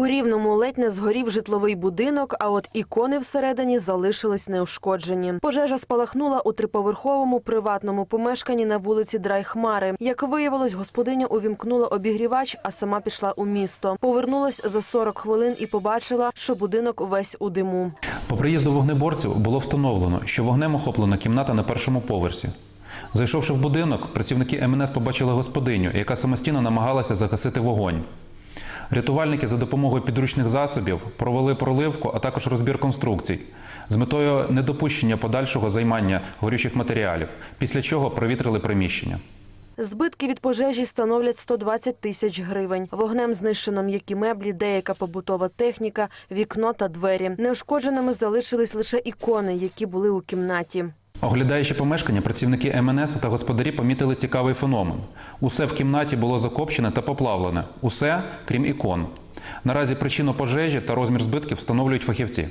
У рівному ледь не згорів житловий будинок, а от ікони всередині залишились неушкоджені. Пожежа спалахнула у триповерховому приватному помешканні на вулиці Драйхмари. Як виявилось, господиня увімкнула обігрівач, а сама пішла у місто. Повернулась за 40 хвилин і побачила, що будинок весь у диму. По приїзду вогнеборців було встановлено, що вогнем охоплена кімната на першому поверсі. Зайшовши в будинок, працівники МНС побачили господиню, яка самостійно намагалася загасити вогонь. Рятувальники за допомогою підручних засобів провели проливку, а також розбір конструкцій з метою недопущення подальшого займання горючих матеріалів, після чого провітрили приміщення. Збитки від пожежі становлять 120 тисяч гривень. Вогнем знищено м'які меблі, деяка побутова техніка, вікно та двері. Неушкодженими залишились лише ікони, які були у кімнаті. Оглядаючи помешкання, працівники МНС та господарі помітили цікавий феномен. Усе в кімнаті було закопчене та поплавлене. Усе, крім ікон. Наразі причину пожежі та розмір збитків встановлюють фахівці.